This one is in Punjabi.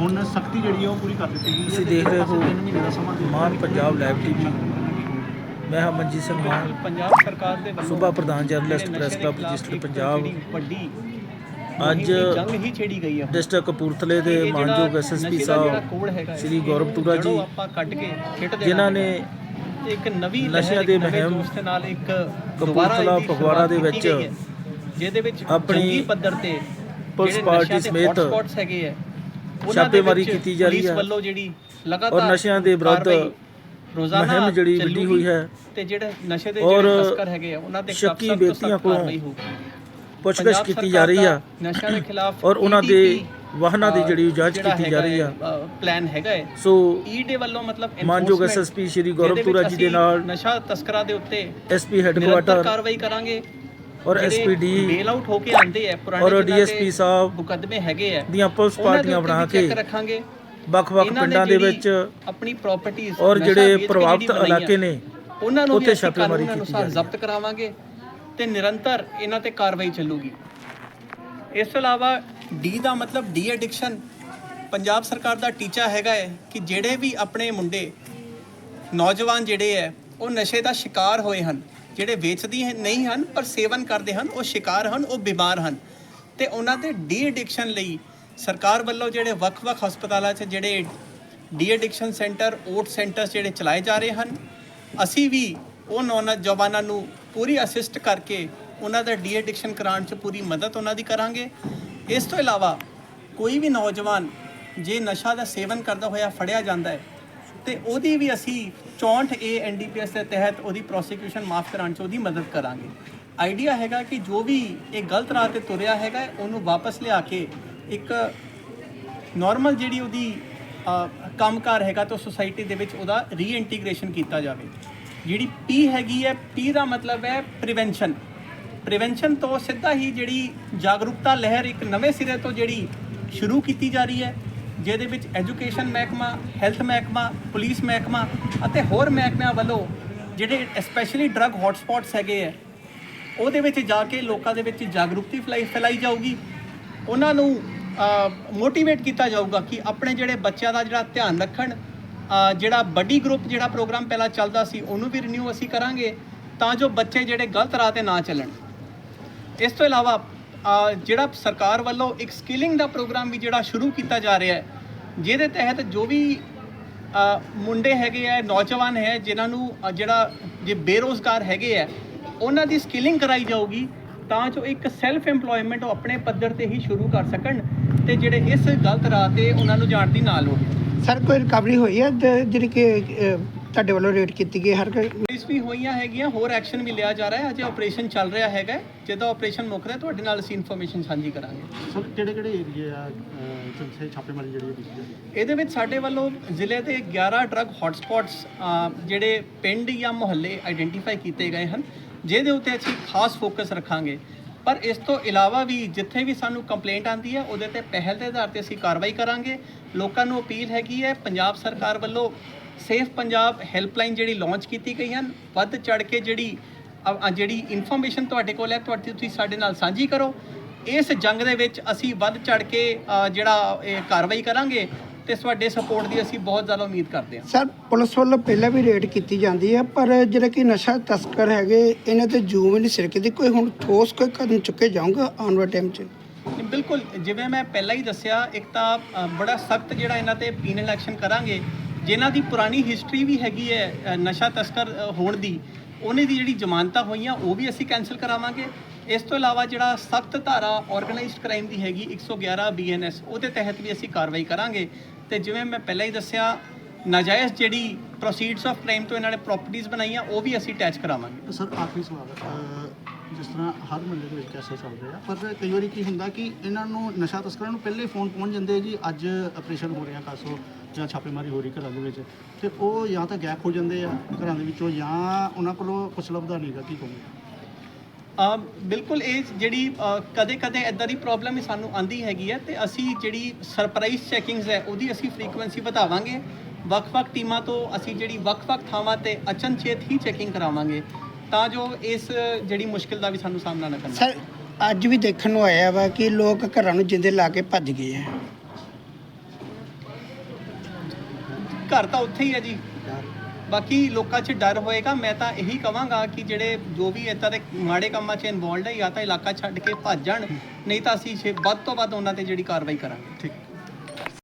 ਹੁਣ ਸਖਤੀ ਜਿਹੜੀ ਹੈ ਉਹ ਪੂਰੀ ਕਰ ਦਿੱਤੀ ਗਈ ਹੈ ਤੁਸੀਂ ਦੇਖ ਰਹੇ ਹੋ ਦਾ ਦੇ ਮਾਨ। ਪੰਜਾਬ ਲਾਈਵ ਟੀਵੀ ਮੈਂ ਹਾਂ ਮਨਜੀਤ ਸਿੰਘ ਮਾਨ। ਪੰਜਾਬ ਸਰਕਾਰ ਦੇ ਵੱਲੋਂ ਸੂਬਾ ਪ੍ਰਧਾਨ ਜਰਨਲਿਸਟ ਪ੍ਰੈਸ ਦੇ ਕਲੱਬ ਰਜਿਸਟਰ ਪੰਜਾਬ ਵੱਡੀ ਅੱਜ ਦੀ ਜੰਗ ਹੀ ਛੇੜੀ ਗਈ ਹੈ ਡਿਸਟ੍ਰਿਕਟ ਕਪੂਰਥਲੇ ਦੇ ਮਾਨਯੋਗ ਐਸਐਸਪੀ ਦਾ ਸਾਹਿਬ ਸ਼੍ਰੀ ਗੌਰਵ ਤੁਰਾ ਜੀ ਆਪਾਂ ਕੱਢ ਕੇ ਖਿੱਟ ਦੇਣਾ ਜਿਨ੍ਹਾਂ ਨੇ ਇੱਕ ਨਵੀਂ ਨਸ਼ਿਆਂ ਦੇ ਮੁਹਿੰਮ ਦੇ ਨਾਲ ਇੱਕ ਕਪੂਰਥਲਾ, ਫਗਵਾੜਾ ਦੇ ਵਿੱਚ ਜਿਹਦੇ ਵਿੱਚ ਆਪਣੀ ਪੱਧਰ ਤੇ ਪੁਲਿਸ ਪਾਰਟੀ ਦੇ ਸਮੇਤ ਹੈਗੇ ਆ ਉਹਨਾਂ ਦੇ ਛਾਪੇਮਾਰੀ ਵਿੱਚ ਕੀਤੀ ਜਾ ਰਹੀ ਪੁਲਿਸ ਹੈ। ਵੱਲੋਂ ਜਿਹੜੀ ਲਗਾਤਾਰ ਔਰ ਨਸ਼ਿਆਂ ਦੇ ਵਿਰੁੱਧ ਕਾਰਵਾਈ ਰੋਜ਼ਾਨਾ ਮੁਹਿੰਮ ਜਿਹੜੀ ਵਿੱਢੀ ਚੱਲੂਗੀ ਹੋਈ ਹੈ। ਤੇ ਜਿਹੜੇ ਨਸ਼ੇ ਦੇ ਔਰ ਜਿਹੜੇ ਤਸਕਰ ਹੈਗੇ ਆ ਉਹਨਾਂ ਤੇ ਸ਼ੱਕੀ ਸਖਤ ਤੋਂ ਵਿਅਕਤੀਆਂ ਕੋਲੋਂ ਕਾਰਵਾਈ ਹੋਊਗੀ। ਪੁੱਛਗਿੱਛ ਪੰਜਾਬ ਕੀਤੀ ਜਾ ਸਰਕਾਰ ਰਹੀ ਦਾ ਆ ਨਸ਼ਿਆਂ ਦੇ ਖਿਲਾਫ ਔਰ ਉਹਨਾਂ ਦੇ EDP ਵਾਹਨਾਂ ਦੀ ਜਿਹੜੀ ਜਾਂਚ ਜਿਹੜਾ ਕੀਤੀ ਜਾ ਰਹੀ ਆ ਹੈ, ਅ, ਪਲਾਨ ਹੈਗਾ ਹੈ। ਸੋ ਈਡੇ ਵੱਲੋਂ ਮਤਲਬ ਮਾਨਯੋਗ enforcement, ਐਸਐਸਪੀ ਸ਼੍ਰੀ ਗੌਰਵ ਜਿਹਦੇ ਤੁਰਾ ਜੀ ਦੇ ਅਸੀਂ ਨਾਲ ਨਸ਼ਾ ਤਸਕਰਾਂ ਦੇ ਉੱਤੇ ਐਸਪੀ ਨਿਰੰਤਰ ਹੈੱਡਕੁਆਟਰ ਕਾਰਵਾਈ ਕਰਾਂਗੇ। ਔਰ ਐਸਪੀਡੀ ਬੇਲ ਆਊਟ ਹੋ ਕੇ ਆਂਦੇ ਆ ਪੁਰਾਣੇ ਔਰ ਡੀਐਸਪੀ ਸਾਹਿਬ ਮੁਕੱਦਮੇ ਹੈਗੇ ਆ ਦੀਆਂ ਪੁਲਿਸ ਪਾਰਟੀਆਂ ਬਣਾ ਕੇ ਰੱਖਾਂਗੇ। ਵੱਖ-ਵੱਖ ਪਿੰਡਾਂ ਦੇ ਵਿੱਚ ਆਪਣੀ ਪ੍ਰਾਪਰਟੀਆਂ ਔਰ ਜਿਹੜੇ ਪ੍ਰਭਾਵਿਤ ਇਲਾਕੇ ਨੇ ਉਹਨਾਂ ਨੂੰ ਵੀ ਛਾਪੇਮਾਰੀ ਕੀਤੀ ਅਨੁਸਾਰ ਜਾ ਰਹੀ ਹੈ। ਜ਼ਬਤ ਕਰਾਵਾਂਗੇ ਤੇ ਨਿਰੰਤਰ ਇਹਨਾਂ ਤੇ ਕਾਰਵਾਈ ਚੱਲੂਗੀ। ਇਸ ਤੋਂ ਇਲਾਵਾ ਡੀ ਦਾ ਮਤਲਬ ਡੀ ਐਡਿਕਸ਼ਨ ਪੰਜਾਬ ਸਰਕਾਰ ਦਾ ਟੀਚਾ ਹੈਗਾ ਹੈ ਕਿ ਜਿਹੜੇ ਵੀ ਆਪਣੇ ਮੁੰਡੇ ਨੌਜਵਾਨ ਜਿਹੜੇ ਹੈ ਉਹ ਨਸ਼ੇ ਦਾ ਸ਼ਿਕਾਰ ਹੋਏ ਹਨ। ਜਿਹੜੇ ਵੇਚਦੀ ਨਹੀਂ ਹਨ, ਪਰ ਸੇਵਨ ਕਰਦੇ ਹਨ, ਉਹ ਸ਼ਿਕਾਰ ਹਨ, ਉਹ ਬਿਮਾਰ ਹਨ। ਤੇ ਉਹਨਾਂ ਦੇ ਡੀ ਐਡਿਕਸ਼ਨ ਲਈ ਸਰਕਾਰ ਵੱਲੋਂ ਜਿਹੜੇ ਵੱਖ-ਵੱਖ ਹਸਪਤਾਲਾਂ 'ਚ ਜਿਹੜੇ de addiction centre, OAT centres ਜਿਹੜੇ ਚਲਾਏ ਜਾ ਰਹੇ ਹਨ, ਅਸੀਂ ਵੀ ਉਹ ਨੌਜਵਾਨਾਂ ਨੂੰ ਪੂਰੀ ਅਸਿਸਟ ਕਰਕੇ ਉਹਨਾਂ ਦਾ ਡੀ ਐਡਿਕਸ਼ਨ ਕਰਾਉਣ 'ਚ ਪੂਰੀ ਮਦਦ ਉਹਨਾਂ ਦੀ ਕਰਾਂਗੇ। ਇਸ ਤੋਂ ਇਲਾਵਾ ਕੋਈ ਵੀ ਨੌਜਵਾਨ ਜੇ ਨਸ਼ਾ ਦਾ ਸੇਵਨ ਕਰਦਾ ਹੋਇਆ, ਫੜਿਆ ਜਾਂਦਾ ਹੈ ਤੇ ਉਹਦੀ ਵੀ ਅਸੀਂ 64 ਏ ਐਨਡੀਪੀਐਸ ਦੇ ਤਹਿਤ ਉਹਦੀ ਪ੍ਰੋਸੀਕਿਊਸ਼ਨ ਮਾਫ ਕਰਾਉਣ 'ਚ ਉਹਦੀ ਮਦਦ ਕਰਾਂਗੇ। ਆਈਡੀਆ ਹੈਗਾ ਕਿ ਜੋ ਵੀ ਇਹ ਗਲਤ ਰਾਹ ਤੇ ਤੁਰਿਆ ਹੈਗਾ ਉਹਨੂੰ ਵਾਪਸ ਲਿਆ ਕੇ ਇੱਕ ਨਾਰਮਲ ਜਿਹੜੀ ਉਹਦੀ ਅ, ਕੰਮਕਾਰ ਹੈਗਾ ਤਾਂ ਸੋਸਾਇਟੀ ਦੇ ਵਿੱਚ ਉਹਦਾ ਰੀਇੰਟੀਗ੍ਰੇਸ਼ਨ ਕੀਤਾ ਜਾਵੇ। ਜਿਹੜੀ ਪੀ ਹੈਗੀ ਹੈ ਪੀ ਦਾ ਮਤਲਬ ਹੈ ਪ੍ਰੀਵੈਂਸ਼ਨ ਪ੍ਰੀਵੈਂਸ਼ਨ ਤੋਂ ਸਿੱਧਾ ਹੀ ਜਿਹੜੀ ਜਾਗਰੂਕਤਾ ਲਹਿਰ ਇੱਕ ਨਵੇਂ ਸਿਰੇ ਤੋਂ ਜਿਹੜੀ ਸ਼ੁਰੂ ਕੀਤੀ ਜਾ ਰਹੀ ਹੈ ਜਿਹਦੇ ਵਿੱਚ ਐਜੂਕੇਸ਼ਨ ਮਹਿਕਮਾ, ਹੈਲਥ ਮਹਿਕਮਾ, ਪੁਲਿਸ ਮਹਿਕਮਾ ਅਤੇ ਹੋਰ ਮਹਿਕਮਿਆਂ ਵੱਲੋਂ ਜਿਹੜੇ ਸਪੈਸ਼ਲੀ ਡਰੱਗ ਹੌਟਸਪੌਟਸ ਹੈਗੇ ਹੈ ਉਹਦੇ ਵਿੱਚ ਜਾ ਕੇ ਲੋਕਾਂ ਦੇ ਵਿੱਚ ਜਾਗਰੂਕਤੀ ਫੈਲਾਈ ਫੈਲਾਈ ਜਾਊਗੀ। ਉਹਨਾਂ ਨੂੰ ਮੋਟੀਵੇਟ ਕੀਤਾ ਜਾਊਗਾ ਕਿ ਆਪਣੇ ਜਿਹੜੇ ਬੱਚਿਆਂ ਦਾ ਜਿਹੜਾ ਧਿਆਨ ਰੱਖਣ ਜਿਹੜਾ ਬੱਡੀ ਗਰੁੱਪ ਜਿਹੜਾ ਪ੍ਰੋਗਰਾਮ ਪਹਿਲਾਂ ਚੱਲਦਾ ਸੀ, ਉਹਨੂੰ ਵੀ ਰਿਨਿਊ ਅਸੀਂ ਕਰਾਂਗੇ ਤਾਂ ਜੋ ਬੱਚੇ ਜਿਹੜੇ ਗਲਤ ਰਾਹ ਤੇ ਨਾ ਚੱਲਣ। ਇਸ ਤੋਂ ਇਲਾਵਾ ਜਿਹੜਾ ਸਰਕਾਰ ਵੱਲੋਂ ਇੱਕ ਸਕਿਲਿੰਗ ਦਾ ਪ੍ਰੋਗਰਾਮ ਵੀ ਜਿਹੜਾ ਸ਼ੁਰੂ ਕੀਤਾ ਜਾ ਰਿਹਾ ਹੈ, ਜਿਹਦੇ ਤਹਿਤ ਜੋ ਵੀ ਮੁੰਡੇ ਹੈਗੇ ਆ, ਨੌਜਵਾਨ ਹੈ, ਜਿਨ੍ਹਾਂ ਨੂੰ ਜਿਹੜਾ ਜੇ ਬੇਰੋਜ਼ਗਾਰ ਹੈਗੇ ਆ, ਉਹਨਾਂ ਦੀ ਸਕਿਲਿੰਗ ਕਰਾਈ ਜਾਊਗੀ, ਤਾਂ ਜੋ ਇੱਕ ਸੈਲਫ ਏਮਪਲੋਇਮੈਂਟ ਉਹ ਆਪਣੇ ਪੱਧਰ ਤੇ ਹੀ ਸ਼ੁਰੂ ਕਰ ਸਕਣ ਤੇ ਜਿਹੜੇ ਇਸ ਗਲਤ ਰਾਹ ਤੇ ਉਹਨਾਂ ਨੂੰ ਜਾਣ ਦੀ ਨਾ ਲੋੜ ਸਰ ਕੋਈ ਰਿਕਵਰੀ ਹੋਈ ਹੈ ਜਿਹੜੀ ਕਿ ਤੁਹਾਡੇ ਵੱਲੋਂ ਰੇਟ ਕੀਤੀ ਗਈ ਹਰ ਕੋਈ ਪੁਲਿਸ ਵੀ ਹੋਈਆਂ ਹੈਗੀਆਂ ਹੋਰ ਐਕਸ਼ਨ ਵੀ ਲਿਆ ਜਾ ਰਿਹਾ ਹੈ। ਅਜੇ ਆਪਰੇਸ਼ਨ ਚੱਲ ਰਿਹਾ ਹੈਗਾ ਜਦੋਂ ਆਪਰੇਸ਼ਨ ਮੁੱਕ ਰਿਹਾ ਤੁਹਾਡੇ ਨਾਲ ਅਸੀਂ ਇਨਫੋਰਮੇਸ਼ਨ ਸਾਂਝੀ ਕਰਾਂਗੇ। ਸਰ ਕਿਹੜੇ ਕਿਹੜੇ ਏਰੀਏ ਆ ਜਿੱਥੇ ਛਾਪੇਮਾਰੀ ਜਿਹੜੀ ਹੈ ਕੀਤੀ ਜਾ ਰਹੀ ਹੈ? ਇਹਦੇ ਵਿੱਚ ਸਾਡੇ ਵੱਲੋਂ ਜ਼ਿਲ੍ਹੇ ਦੇ 11 ਡਰੱਗ ਹੌਟਸਪੌਟਸ ਜਿਹੜੇ ਪਿੰਡ ਜਾਂ ਮੁਹੱਲੇ ਆਈਡੈਂਟੀਫਾਈ ਕੀਤੇ ਗਏ ਹਨ ਜਿਹਦੇ ਉੱਤੇ ਅਸੀਂ ਖਾਸ ਫੋਕਸ ਰੱਖਾਂਗੇ। ਪਰ ਇਸ ਤੋਂ ਇਲਾਵਾ ਵੀ ਜਿੱਥੇ ਵੀ ਸਾਨੂੰ ਕੰਪਲੇਂਟ ਆਂਦੀ ਹੈ ਉਹਦੇ ਤੇ ਪਹਿਲ ਦੇ ਆਧਾਰ ਤੇ ਅਸੀਂ ਕਾਰਵਾਈ ਕਰਾਂਗੇ। ਲੋਕਾਂ ਨੂੰ ਅਪੀਲ ਹੈਗੀ ਹੈ ਪੰਜਾਬ ਸਰਕਾਰ ਵੱਲੋਂ ਸੇਫ ਪੰਜਾਬ ਹੈਲਪਲਾਈਨ ਜਿਹੜੀ ਲਾਂਚ ਕੀਤੀ ਗਈ ਹਨ ਵੱਧ ਚੜ ਕੇ ਜਿਹੜੀ ਜਿਹੜੀ ਇਨਫੋਰਮੇਸ਼ਨ ਤੁਹਾਡੇ ਕੋਲ ਹੈ ਤੁਹਾਡੀ ਤੁਸੀਂ ਸਾਡੇ ਨਾਲ ਸਾਂਝੀ ਕਰੋ। ਇਸ ਜੰਗ ਦੇ ਵਿੱਚ ਅਸੀਂ ਵੱਧ ਚੜ ਕੇ ਜਿਹੜਾ ਇਹ ਕਾਰਵਾਈ ਕਰਾਂਗੇ ਤੇ ਤੁਹਾਡੇ ਸਪੋਰਟ ਦੀ ਅਸੀਂ ਬਹੁਤ ਜ਼ਿਆਦਾ ਉਮੀਦ ਕਰਦੇ ਹਾਂ। ਸਰ ਪੁਲਿਸ ਵੱਲੋਂ ਪਹਿਲਾਂ ਵੀ ਰੇਡ ਕੀਤੀ ਜਾਂਦੀ ਹੈ ਪਰ ਜਿਹੜੇ ਕਿ ਨਸ਼ਾ ਤਸਕਰ ਹੈਗੇ ਇਹਨਾਂ ਤੇ ਜੂਮ ਨਹੀਂ ਸਿਰਕਦੀ ਕੋਈ ਹੁਣ ਠੋਸ ਕੋਈ ਕਦਮ ਚੁੱਕੇ ਜਾਊਗਾ ਆਉਣ ਵਾਲੇ ਟਾਈਮ 'ਚ? ਬਿਲਕੁਲ ਜਿਵੇਂ ਮੈਂ ਪਹਿਲਾਂ ਹੀ ਦੱਸਿਆ ਇੱਕ ਤਾਂ ਬੜਾ ਸਖਤ ਜਿਹੜਾ ਇਹਨਾਂ ਤੇ ਪੀਨਲ ਐਕਸ਼ਨ ਕਰਾਂਗੇ ਜਿਨ੍ਹਾਂ ਦੀ ਪੁਰਾਣੀ ਹਿਸਟਰੀ ਵੀ ਹੈਗੀ ਹੈ ਨਸ਼ਾ ਤਸਕਰ ਹੋਣ ਦੀ, ਉਹਨੇ ਦੀ ਜਿਹੜੀ ਜ਼ਮਾਨਤਾਂ ਹੋਈਆਂ, ਉਹ ਵੀ ਅਸੀਂ ਕੈਨਸਲ ਕਰਾਵਾਂਗੇ। ਇਸ ਤੋਂ ਇਲਾਵਾ ਜਿਹੜਾ ਸਖਤ ਧਾਰਾ ਆਰਗੇਨਾਈਜ਼ਡ ਕ੍ਰਾਈਮ ਦੀ ਹੈਗੀ 111 ਬੀਐਨਐਸ ਉਹਦੇ ਤਹਿਤ ਵੀ ਅਸੀਂ ਕਾਰਵਾਈ ਕਰਾਂਗੇ। ਤੇ ਜਿਵੇਂ ਮੈਂ ਪਹਿਲਾਂ ਹੀ ਦੱਸਿਆ, ਨਾਜਾਇਜ਼ ਜਿਹੜੀ ਪ੍ਰੋਸੀਡਸ ਆਫ ਕ੍ਰਾਈਮ ਤੋਂ ਇਹਨਾਂ ਨੇ ਪ੍ਰਾਪਰਟੀਆਂ ਬਣਾਈਆਂ, ਉਹ ਵੀ ਅਸੀਂ ਅਟੈਚ ਕਰਾਵਾਂਗੇ। ਸਰ, ਆਖਰੀ ਸਵਾਲ ਜਿਸ ਤਰ੍ਹਾਂ ਹਰ ਮਹੀਨੇ ਦੇ ਵਿੱਚ ਕੈਸੇ ਚੱਲ ਰਿਹਾ ਪਰ ਕਈ ਵਾਰੀ ਕੀ ਹੁੰਦਾ ਕਿ ਇਹਨਾਂ ਨੂੰ, ਨਸ਼ਾ ਤਸਕਰਾਂ ਨੂੰ ਪਹਿਲੇ ਫੋਨ ਪਹੁੰਚ ਜਾਂਦੇ ਜੀ, ਅੱਜ ਆਪਰੇਸ਼ਨ ਹੋ ਰਿਹਾ ਕਾਸੋ ਜਾਂ ਛਾਪੇਮਾਰੀ ਹੋ ਰਹੀ ਘਰਾਂ ਦੇ ਵਿੱਚ ਤੇ ਉਹ ਜਾਂ ਤਾਂ ਗੈਪ ਹੋ ਜਾਂਦੇ ਆ ਘਰਾਂ ਦੇ ਵਿੱਚੋਂ ਜਾਂ ਉਹਨਾਂ ਕੋਲੋਂ ਕੁਝ ਲੱਭਦਾ ਨਹੀਂਗਾ ਕੀ ਕਹੋਗੇ? ਅਮ ਬਿਲਕੁਲ ਇਹ ਜਿਹੜੀ ਕਦੇ ਕਦੇ ਇਦਾਂ ਦੀ ਪ੍ਰੋਬਲਮ ਹੀ ਸਾਨੂੰ ਆਂਦੀ ਹੈਗੀ ਹੈ ਤੇ ਅਸੀਂ ਜਿਹੜੀ ਸਰਪ੍ਰਾਈਜ਼ ਚੈਕਿੰਗਸ ਹੈ ਉਹਦੀ ਅਸੀਂ ਫ੍ਰੀਕੁਐਂਸੀ ਵਧਾਵਾਂਗੇ। ਵੱਖ-ਵੱਖ ਟੀਮਾਂ ਤੋਂ ਅਸੀਂ ਜਿਹੜੀ ਵੱਖ-ਵੱਖ ਥਾਵਾਂ ਤੇ ਅਚਨਚੇਤ ਹੀ ਚੈਕਿੰਗ ਕਰਾਵਾਂਗੇ ਤਾਂ ਜੋ ਇਸ ਜਿਹੜੀ ਮੁਸ਼ਕਿਲ ਦਾ ਵੀ ਸਾਨੂੰ ਸਾਹਮਣਾ ਨਾ ਕਰਨਾ ਸਰ ਅੱਜ ਵੀ ਦੇਖਣ ਨੂੰ ਆਇਆ ਵਾ ਕਿ ਲੋਕ ਘਰਾਂ ਨੂੰ ਜਿੰਦੇ ਲਾ ਕੇ ਭੱਜ ਗਏ ਆ। ਘਰ ਤਾਂ ਉੱਥੇ ਹੀ ਹੈ ਜੀ। ਬਾਕੀ ਲੋਕਾਂ 'ਚ ਡਰ ਹੋਏਗਾ ਮੈਂ ਤਾਂ ਇਹੀ ਕਵਾਂਗਾ ਕਿ ਜਿਹੜੇ ਜੋ ਵੀ ਇੱਦਾਂ ਦੇ ਮਾੜੇ ਕੰਮਾਂ 'ਚ ਇਨਵੋਲਡ ਹੈ ਜਾਂ ਤਾਂ ਇਲਾਕਾ ਛੱਡ ਕੇ ਭੱਜ ਜਾਣ ਨਹੀਂ ਤਾਂ ਅਸੀਂ ਛੇ- ਵੱਧ ਤੋਂ ਵੱਧ ਉਹਨਾਂ ਤੇ ਜਿਹੜੀ ਕਾਰਵਾਈ ਕਰਾਂਗੇ। ਠੀਕ।